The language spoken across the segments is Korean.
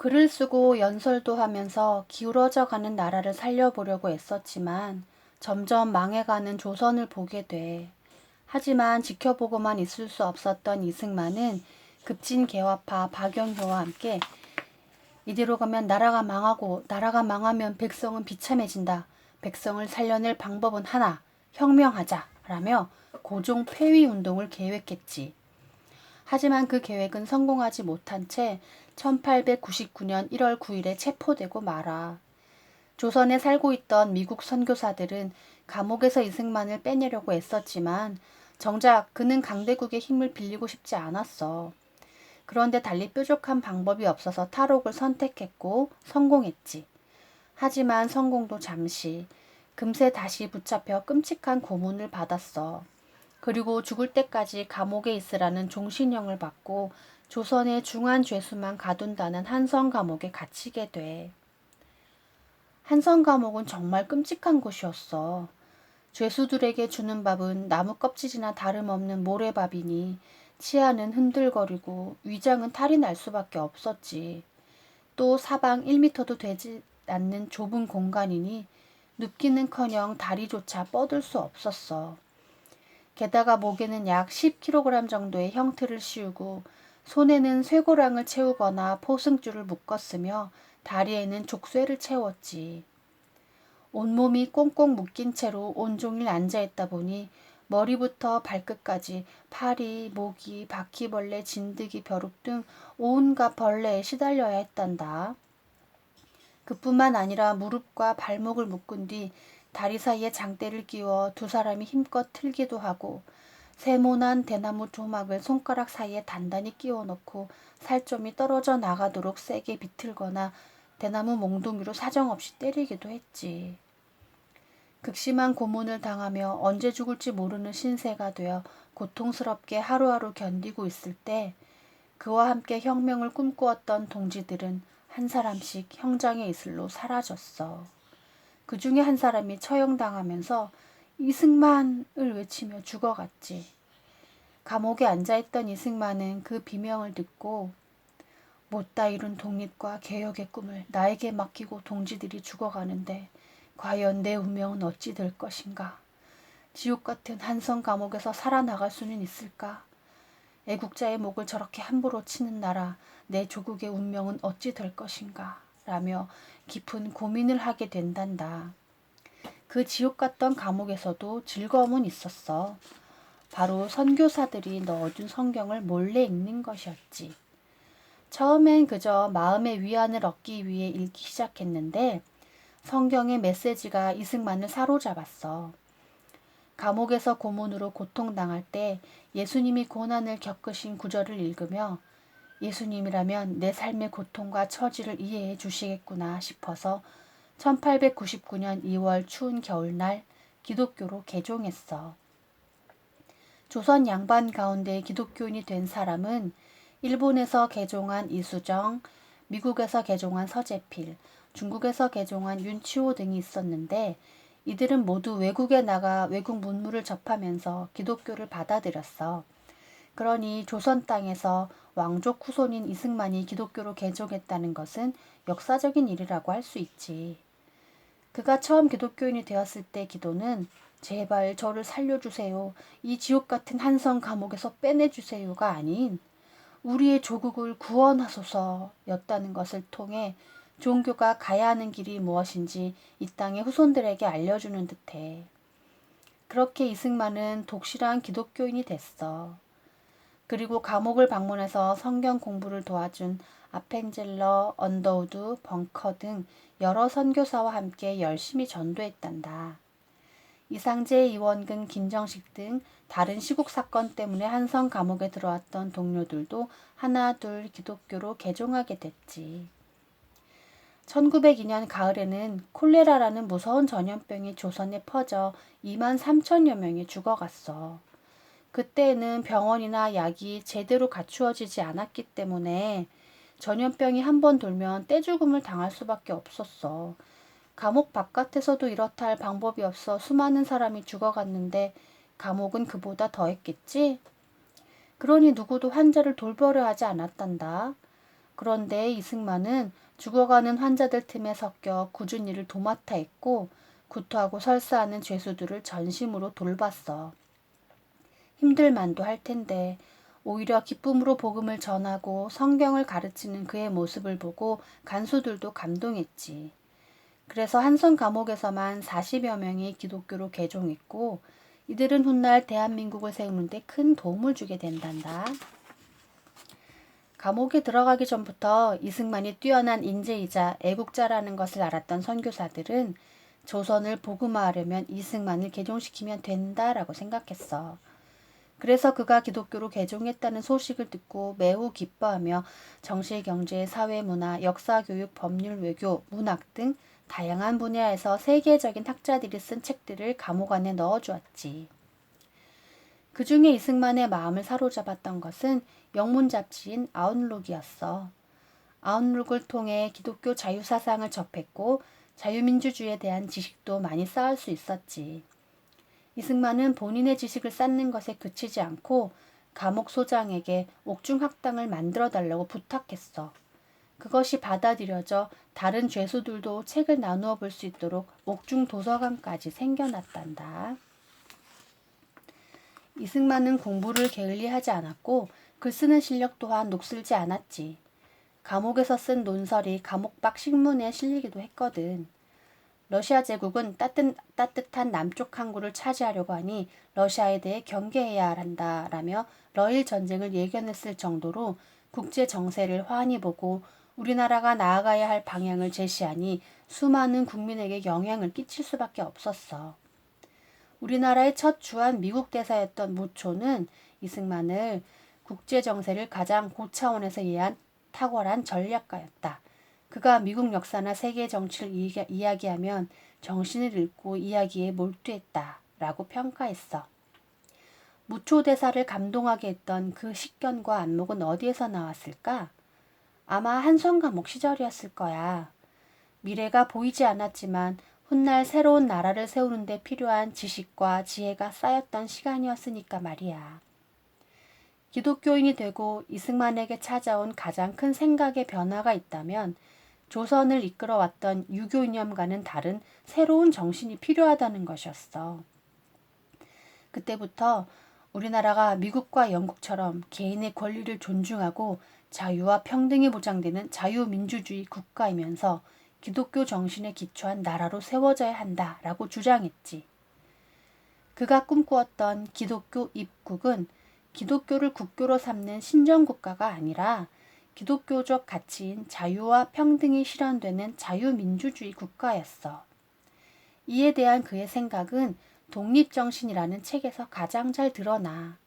글을 쓰고 연설도 하면서 기울어져 가는 나라를 살려보려고 애썼지만 점점 망해가는 조선을 보게 돼. 하지만 지켜보고만 있을 수 없었던 이승만은 급진 개화파 박영효와 함께 이대로 가면 나라가 망하고 나라가 망하면 백성은 비참해진다. 백성을 살려낼 방법은 하나, 혁명하자. 라며 고종 폐위 운동을 계획했지. 하지만 그 계획은 성공하지 못한 채 1899년 1월 9일에 체포되고 말아. 조선에 살고 있던 미국 선교사들은 감옥에서 이승만을 빼내려고 애썼지만 정작 그는 강대국의 힘을 빌리고 싶지 않았어. 그런데 달리 뾰족한 방법이 없어서 탈옥을 선택했고 성공했지. 하지만 성공도 잠시, 금세 다시 붙잡혀 끔찍한 고문을 받았어. 그리고 죽을 때까지 감옥에 있으라는 종신형을 받고 조선의 중한 죄수만 가둔다는 한성 감옥에 갇히게 돼. 한성 감옥은 정말 끔찍한 곳이었어. 죄수들에게 주는 밥은 나무 껍질이나 다름없는 모래밥이니 치아는 흔들거리고 위장은 탈이 날 수밖에 없었지. 또 사방 1미터도 되지 않는 좁은 공간이니 눕기는커녕 다리조차 뻗을 수 없었어. 게다가 목에는 약 10kg 정도의 형틀을 씌우고 손에는 쇠고랑을 채우거나 포승줄을 묶었으며 다리에는 족쇄를 채웠지. 온몸이 꽁꽁 묶인 채로 온종일 앉아있다 보니 머리부터 발끝까지 파리, 모기, 바퀴벌레, 진드기, 벼룩 등 온갖 벌레에 시달려야 했단다. 그뿐만 아니라 무릎과 발목을 묶은 뒤 다리 사이에 장대를 끼워 두 사람이 힘껏 틀기도 하고 세모난 대나무 조막을 손가락 사이에 단단히 끼워 넣고 살점이 떨어져 나가도록 세게 비틀거나 대나무 몽둥이로 사정없이 때리기도 했지. 극심한 고문을 당하며 언제 죽을지 모르는 신세가 되어 고통스럽게 하루하루 견디고 있을 때 그와 함께 혁명을 꿈꾸었던 동지들은 한 사람씩 형장의 이슬로 사라졌어. 그 중에 한 사람이 처형당하면서 이승만을 외치며 죽어갔지. 감옥에 앉아있던 이승만은 그 비명을 듣고 못다 이룬 독립과 개혁의 꿈을 나에게 맡기고 동지들이 죽어가는데 과연 내 운명은 어찌 될 것인가? 지옥 같은 한성 감옥에서 살아나갈 수는 있을까? 애국자의 목을 저렇게 함부로 치는 나라, 내 조국의 운명은 어찌 될 것인가? 라며 깊은 고민을 하게 된단다. 그 지옥 같던 감옥에서도 즐거움은 있었어. 바로 선교사들이 넣어준 성경을 몰래 읽는 것이었지. 처음엔 그저 마음의 위안을 얻기 위해 읽기 시작했는데 성경의 메시지가 이승만을 사로잡았어. 감옥에서 고문으로 고통당할 때 예수님이 고난을 겪으신 구절을 읽으며 예수님이라면 내 삶의 고통과 처지를 이해해 주시겠구나 싶어서 1899년 2월 추운 겨울날 기독교로 개종했어. 조선 양반 가운데 기독교인이 된 사람은 일본에서 개종한 이수정, 미국에서 개종한 서재필, 중국에서 개종한 윤치호 등이 있었는데 이들은 모두 외국에 나가 외국 문물을 접하면서 기독교를 받아들였어. 그러니 조선 땅에서 왕족 후손인 이승만이 기독교로 개종했다는 것은 역사적인 일이라고 할 수 있지. 그가 처음 기독교인이 되었을 때 기도는 제발 저를 살려주세요. 이 지옥 같은 한성 감옥에서 빼내주세요가 아닌 우리의 조국을 구원하소서였다는 것을 통해 종교가 가야 하는 길이 무엇인지 이 땅의 후손들에게 알려주는 듯해. 그렇게 이승만은 독실한 기독교인이 됐어. 그리고 감옥을 방문해서 성경 공부를 도와준 아펜젤러, 언더우드, 벙커 등 여러 선교사와 함께 열심히 전도했단다. 이상재, 이원근, 김정식 등 다른 시국 사건 때문에 한성 감옥에 들어왔던 동료들도 하나 둘 기독교로 개종하게 됐지. 1902년 가을에는 콜레라라는 무서운 전염병이 조선에 퍼져 2만 3천여 명이 죽어갔어. 그때에는 병원이나 약이 제대로 갖추어지지 않았기 때문에 전염병이 한 번 돌면 떼죽음을 당할 수밖에 없었어. 감옥 바깥에서도 이렇다 할 방법이 없어 수많은 사람이 죽어갔는데 감옥은 그보다 더했겠지? 그러니 누구도 환자를 돌보려 하지 않았단다. 그런데 이승만은 죽어가는 환자들 틈에 섞여 굳은 일을 도맡아 했고 구토하고 설사하는 죄수들을 전심으로 돌봤어. 힘들만도 할 텐데 오히려 기쁨으로 복음을 전하고 성경을 가르치는 그의 모습을 보고 간수들도 감동했지. 그래서 한성 감옥에서만 40여 명이 기독교로 개종했고 이들은 훗날 대한민국을 세우는데 큰 도움을 주게 된단다. 감옥에 들어가기 전부터 이승만이 뛰어난 인재이자 애국자라는 것을 알았던 선교사들은 조선을 복음화하려면 이승만을 개종시키면 된다라고 생각했어. 그래서 그가 기독교로 개종했다는 소식을 듣고 매우 기뻐하며 정치, 경제, 사회, 문화, 역사, 교육, 법률, 외교, 문학 등 다양한 분야에서 세계적인 학자들이 쓴 책들을 감옥 안에 넣어 주었지. 그 중에 이승만의 마음을 사로잡았던 것은 영문 잡지인 아웃룩이었어. 아웃룩을 통해 기독교 자유사상을 접했고 자유민주주의에 대한 지식도 많이 쌓을 수 있었지. 이승만은 본인의 지식을 쌓는 것에 그치지 않고 감옥 소장에게 옥중학당을 만들어 달라고 부탁했어. 그것이 받아들여져 다른 죄수들도 책을 나누어 볼 수 있도록 옥중 도서관까지 생겨났단다. 이승만은 공부를 게을리하지 않았고 글 쓰는 실력 또한 녹슬지 않았지. 감옥에서 쓴 논설이 감옥 밖 신문에 실리기도 했거든. 러시아 제국은 따뜻, 따뜻한 남쪽 항구를 차지하려고 하니 러시아에 대해 경계해야 한다라며 러일 전쟁을 예견했을 정도로 국제 정세를 환히 보고 우리나라가 나아가야 할 방향을 제시하니 수많은 국민에게 영향을 끼칠 수밖에 없었어. 우리나라의 첫 주한 미국 대사였던 무초는 이승만을 국제 정세를 가장 고차원에서 이해한 탁월한 전략가였다. 그가 미국 역사나 세계 정치를 이야기하면 정신을 잃고 이야기에 몰두했다. 라고 평가했어. 무초 대사를 감동하게 했던 그 식견과 안목은 어디에서 나왔을까? 아마 한성 감옥 시절이었을 거야. 미래가 보이지 않았지만 훗날 새로운 나라를 세우는데 필요한 지식과 지혜가 쌓였던 시간이었으니까 말이야. 기독교인이 되고 이승만에게 찾아온 가장 큰 생각의 변화가 있다면 조선을 이끌어왔던 유교 이념과는 다른 새로운 정신이 필요하다는 것이었어. 그때부터 우리나라가 미국과 영국처럼 개인의 권리를 존중하고 자유와 평등이 보장되는 자유민주주의 국가이면서 기독교 정신에 기초한 나라로 세워져야 한다라고 주장했지. 그가 꿈꾸었던 기독교 입국은 기독교를 국교로 삼는 신정국가가 아니라 기독교적 가치인 자유와 평등이 실현되는 자유민주주의 국가였어. 이에 대한 그의 생각은 독립정신이라는 책에서 가장 잘 드러나.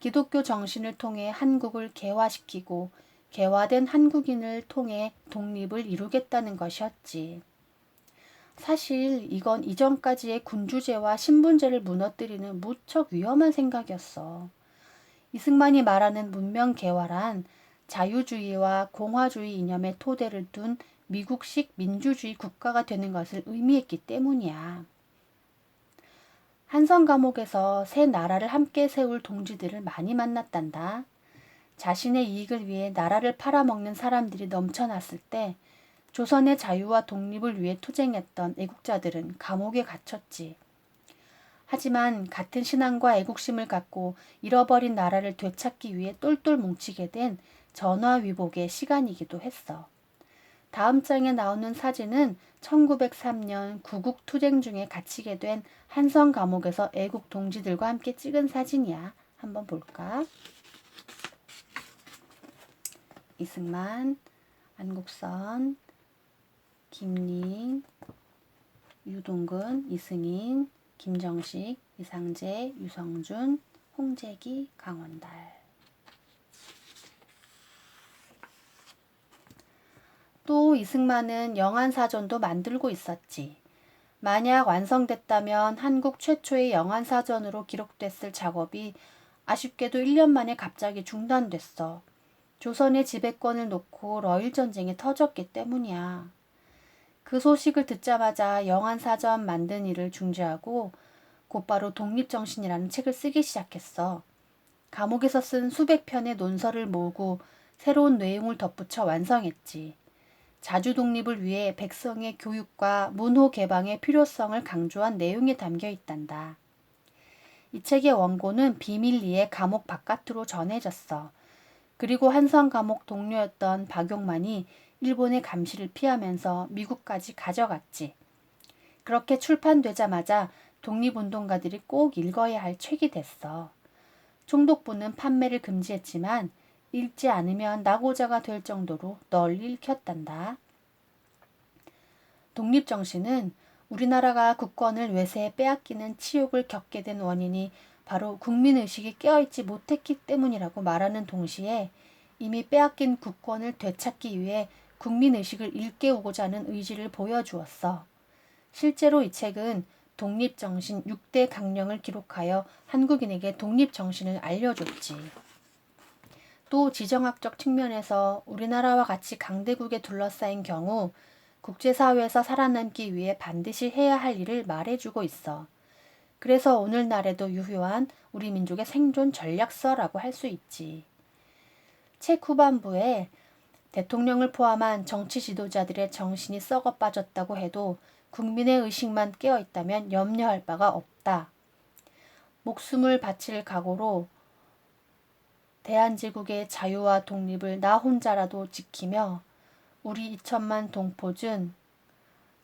기독교 정신을 통해 한국을 개화시키고 개화된 한국인을 통해 독립을 이루겠다는 것이었지. 사실 이건 이전까지의 군주제와 신분제를 무너뜨리는 무척 위험한 생각이었어. 이승만이 말하는 문명 개화란 자유주의와 공화주의 이념의 토대를 둔 미국식 민주주의 국가가 되는 것을 의미했기 때문이야. 한성 감옥에서 새 나라를 함께 세울 동지들을 많이 만났단다. 자신의 이익을 위해 나라를 팔아먹는 사람들이 넘쳐났을 때 조선의 자유와 독립을 위해 투쟁했던 애국자들은 감옥에 갇혔지. 하지만 같은 신앙과 애국심을 갖고 잃어버린 나라를 되찾기 위해 똘똘 뭉치게 된 전화위복의 시간이기도 했어. 다음 장에 나오는 사진은 1903년 구국 투쟁 중에 갇히게 된 한성 감옥에서 애국 동지들과 함께 찍은 사진이야. 한번 볼까? 이승만, 안국선, 김링, 유동근, 이승인, 김정식, 이상재, 유성준, 홍재기, 강원달. 또 이승만은 영안사전도 만들고 있었지. 만약 완성됐다면 한국 최초의 영안사전으로 기록됐을 작업이 아쉽게도 1년 만에 갑자기 중단됐어. 조선의 지배권을 놓고 러일 전쟁이 터졌기 때문이야. 그 소식을 듣자마자 영안사전 만든 일을 중지하고 곧바로 독립정신이라는 책을 쓰기 시작했어. 감옥에서 쓴 수백 편의 논설을 모으고 새로운 내용을 덧붙여 완성했지. 자주 독립을 위해 백성의 교육과 문호 개방의 필요성을 강조한 내용이 담겨 있단다. 이 책의 원고는 비밀리에 감옥 바깥으로 전해졌어. 그리고 한성 감옥 동료였던 박용만이 일본의 감시를 피하면서 미국까지 가져갔지. 그렇게 출판되자마자 독립운동가들이 꼭 읽어야 할 책이 됐어. 총독부는 판매를 금지했지만 읽지 않으면 낙오자가 될 정도로 널리 읽혔단다. 독립정신은 우리나라가 국권을 외세에 빼앗기는 치욕을 겪게 된 원인이 바로 국민의식이 깨어있지 못했기 때문이라고 말하는 동시에 이미 빼앗긴 국권을 되찾기 위해 국민의식을 일깨우고자 하는 의지를 보여주었어. 실제로 이 책은 독립정신 6대 강령을 기록하여 한국인에게 독립정신을 알려줬지. 또 지정학적 측면에서 우리나라와 같이 강대국에 둘러싸인 경우 국제사회에서 살아남기 위해 반드시 해야 할 일을 말해주고 있어. 그래서 오늘날에도 유효한 우리 민족의 생존 전략서라고 할 수 있지. 책 후반부에 대통령을 포함한 정치 지도자들의 정신이 썩어 빠졌다고 해도 국민의 의식만 깨어 있다면 염려할 바가 없다. 목숨을 바칠 각오로 대한제국의 자유와 독립을 나 혼자라도 지키며 우리 2천만 동포준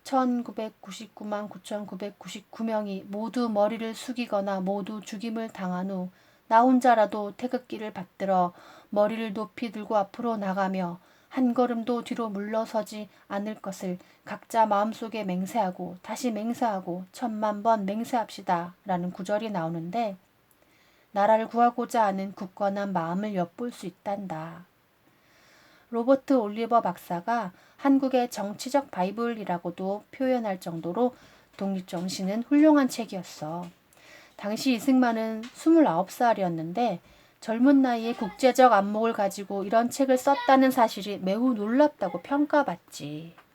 1999만 9,999명이 모두 머리를 숙이거나 모두 죽임을 당한 후 나 혼자라도 태극기를 받들어 머리를 높이 들고 앞으로 나가며 한 걸음도 뒤로 물러서지 않을 것을 각자 마음속에 맹세하고 다시 맹세하고 천만 번 맹세합시다. 라는 구절이 나오는데 나라를 구하고자 하는 굳건한 마음을 엿볼 수 있단다. 로버트 올리버 박사가 한국의 정치적 바이블이라고도 표현할 정도로 독립정신은 훌륭한 책이었어. 당시 이승만은 29살이었는데 젊은 나이에 국제적 안목을 가지고 이런 책을 썼다는 사실이 매우 놀랍다고 평가받지.